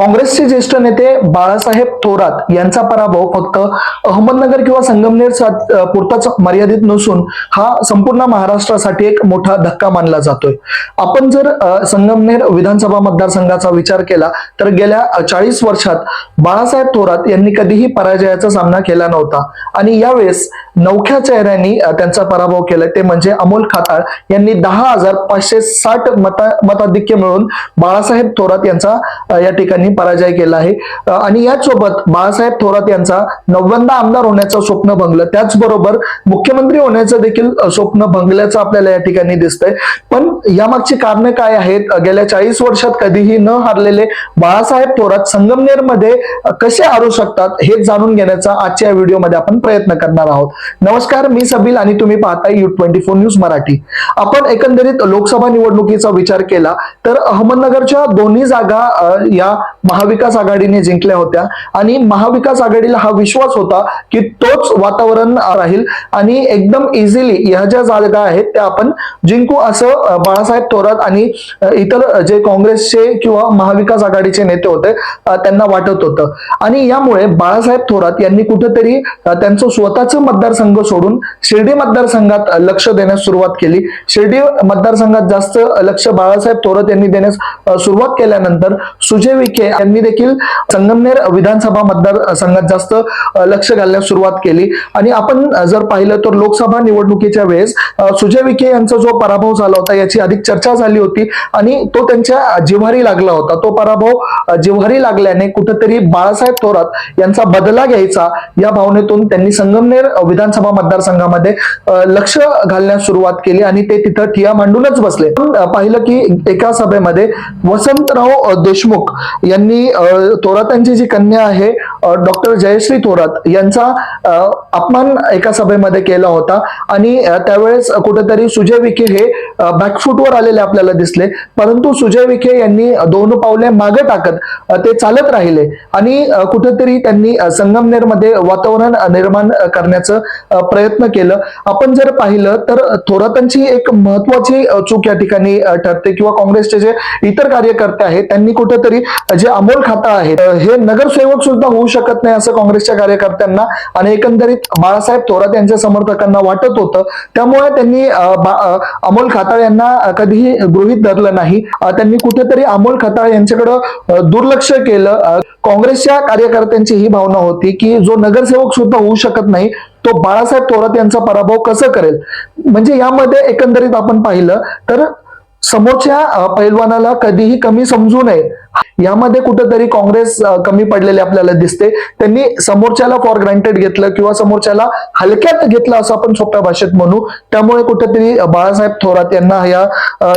काँग्रेसचे ज्येष्ठ नेते बाळासाहेब थोरात यांचा पराभव फक्त अहमदनगर किंवा संगमनेर पुरताच मर्यादित नसून हा संपूर्ण महाराष्ट्रासाठी एक मोठा धक्का मानला जातोय. आपण जर संगमनेर विधानसभा मतदारसंघाचा विचार केला तर गेल्या चाळीस वर्षात बाळासाहेब थोरात यांनी कधीही पराजयाचा सामना केला नव्हता. आणि यावेळेस नवख्या चेहऱ्यांनी त्यांचा पराभव केला. ते म्हणजे अमोल खाताळ यांनी दहा हजार पाचशे साठ मता मताधिक्य मिळून बाळासाहेब थोरात यांचा या ठिकाणी पराजय केला आहे. आणि याचसोबत बाळासाहेब थोरात यांचा नव्वंदा आमदार होण्याचं स्वप्न भंगलं. त्याचबरोबर मुख्यमंत्री होण्याचं देखील स्वप्न भंगल्याचं आपल्याला या ठिकाणी दिसतंय. पण यामागची कारण काय आहेत? गेल्या चाळीस वर्षात कधीही न हारलेले बाळासाहेब थोरात संगमनेरमध्ये मध्ये कसे हारू शकतात हे जाणून घेण्याचा आजच्या या व्हिडिओमध्ये आपण प्रयत्न करणार आहोत. नमस्कार मी सबील आणि तुम्ही पाहताय U twenty four news Marathi. आपण एकंदरीत लोकसभा निवडणुकीचा विचार केला तर अहमदनगरच्या दोन्ही जागा या महाविकास आघाडीने जिंकल्या होत्या. आणि महाविकास आघाडीला हा विश्वास होता की तोच वातावरण राहील. आणि एकदम इझिली ह्या ज्या जागा आहेत त्या आपण जिंकू असं बाळासाहेब थोरात आणि इतर जे काँग्रेसचे किंवा महाविकास आघाडीचे नेते होते त्यांना वाटत होतं. आणि यामुळे बाळासाहेब थोरात यांनी कुठेतरी त्यांचं स्वतःचं मतदारसंघ सोडून शिर्डी मतदारसंघात लक्ष देण्यास सुरुवात केली. शिर्डी मतदारसंघात जास्त लक्ष बाळासाहेब थोरात यांनी देण्यास सुरुवात केल्यानंतर सुजय विखे यांनी देखील संगमनेर विधानसभा मतदारसंघात जास्त लक्ष घालण्यास सुरुवात केली. आणि आपण जर पाहिलं तर लोकसभा निवडणुकीच्या वेळेस सुजय विखे यांचा जो पराभव झाला होता याची अधिक चर्चा झाली होती आणि तो त्यांच्या जिव्हारी लागला होता. तो पराभव जिव्हारी लागल्याने कुठेतरी बाळासाहेब थोरात यांचा बदला घ्यायचा या भावनेतून त्यांनी संगमनेर विधानसभा मतदारसंघामध्ये लक्ष घालण्यास सुरुवात केली आणि ते तिथं ठिया मांडूनच बसले पाहिलं की एका सभेमध्ये वसंतराव देशमुख यांनी अ, तोरातांची जी कन्या आहे डॉक्टर जयश्री थोरात यांचा अपमान एका सभेमध्ये केला होता. आणि त्यावेळेस कुठेतरी सुजय विखे हे बॅकफूटवर आलेले आपल्याला दिसले. परंतु सुजय विखे यांनी दोन पावले मागे टाकत ते चालत राहिले. आणि कुठेतरी त्यांनी संगमनेरमध्ये वातावरण निर्माण करण्याचं प्रयत्न केलं. आपण जर पाहिलं तर थोरातांची एक महत्वाची चूक या ठिकाणी ठरते किंवा काँग्रेसचे जे इतर कार्यकर्ते आहेत त्यांनी कुठेतरी जे अमोल खाता आहेत हे नगरसेवक सुद्धा होऊ शकत नाही असं काँग्रेसच्या कार्यकर्त्यांना आणि एकंदरीत बाळासाहेब थोरात यांच्या समर्थकांना वाटत होतं. त्यामुळे त्यांनी अमोल खाताळ यांना कधीही गृहीत धरलं नाही. त्यांनी कुठेतरी अमोल खाताळ यांच्याकडं दुर्लक्ष केलं. काँग्रेसच्या कार्यकर्त्यांची ही भावना होती की जो नगरसेवक सुद्धा होऊ शकत नाही तो बाळासाहेब थोरात यांचा पराभव कसं करेल? म्हणजे यामध्ये एकंदरीत आपण पाहिलं तर समोरच्या पैलवानाला कधीही कमी समजू नये. यामध्ये कुठंतरी काँग्रेस कमी पडलेले आपल्याला दिसते. त्यांनी समोरच्याला फॉर ग्रांटेड घेतलं किंवा समोरच्याला हलक्यात घेतलं असं आपण सोप्या भाषेत म्हणू. त्यामुळे कुठेतरी बाळासाहेब थोरात यांना या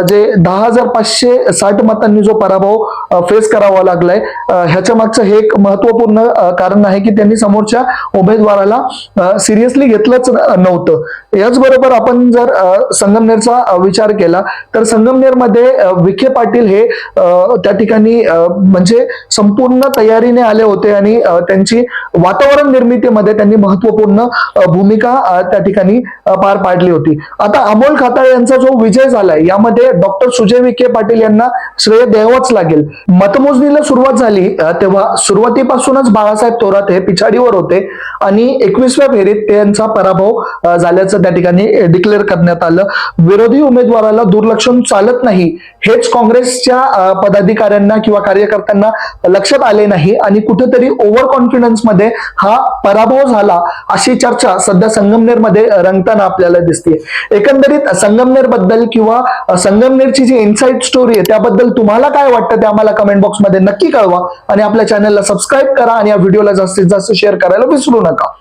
जे दहा हजार पाचशे साठ मतांनी जो पराभव फेस करावा लागलाय ह्याच्या मागचं हे एक महत्त्वपूर्ण कारण आहे की त्यांनी समोरच्या उमेदवाराला सिरियसली घेतलंच नव्हतं. याचबरोबर आपण जर संगमनेरचा विचार केला तर संगमनेरमध्ये विखे पाटील हे त्या ठिकाणी म्हणजे संपूर्ण तयारीने आले होते आणि त्यांची वातावरण निर्मितीमध्ये त्यांनी महत्त्वपूर्ण भूमिका त्या ठिकाणी पार पाडली होती. आता अमोल खाताळ यांचा जो विजय झालाय यामध्ये डॉक्टर सुजय विखे पाटील यांना श्रेय द्यावंच लागेल. मतमोजणीला सुरुवात झाली तेव्हा सुरुवातीपासूनच बाळासाहेब थोरात हे पिछाडीवर होते आणि एकवीसव्या फेरीत त्यांचा पराभव झाल्याचं त्या ठिकाणी डिक्लेअर करण्यात आलं. विरोधी उमेदवाराला दुर्लक्षण चालत नाही हेच काँग्रेसच्या पदाधिकाऱ्यांना किंवा कार्यकर्त्यांना लक्षात आले नाही आणि कुठेतरी ओव्हर कॉन्फिडन्समध्ये हा पराभव झाला अशी चर्चा सध्या संगमनेरमध्ये रंगताना आपल्याला दिसते एकंदरीत संगमनेरबद्दल किंवा संगमनेरची जी इन्साइट स्टोरी आहे त्याबद्दल तुम्हाला काय वाटतं ते आम्हाला कमेंट बॉक्समध्ये नक्की कळवा आणि आपल्या चॅनलला सबस्क्राईब करा आणि या व्हिडिओला जास्तीत जास्त शेअर करायला विसरू नका.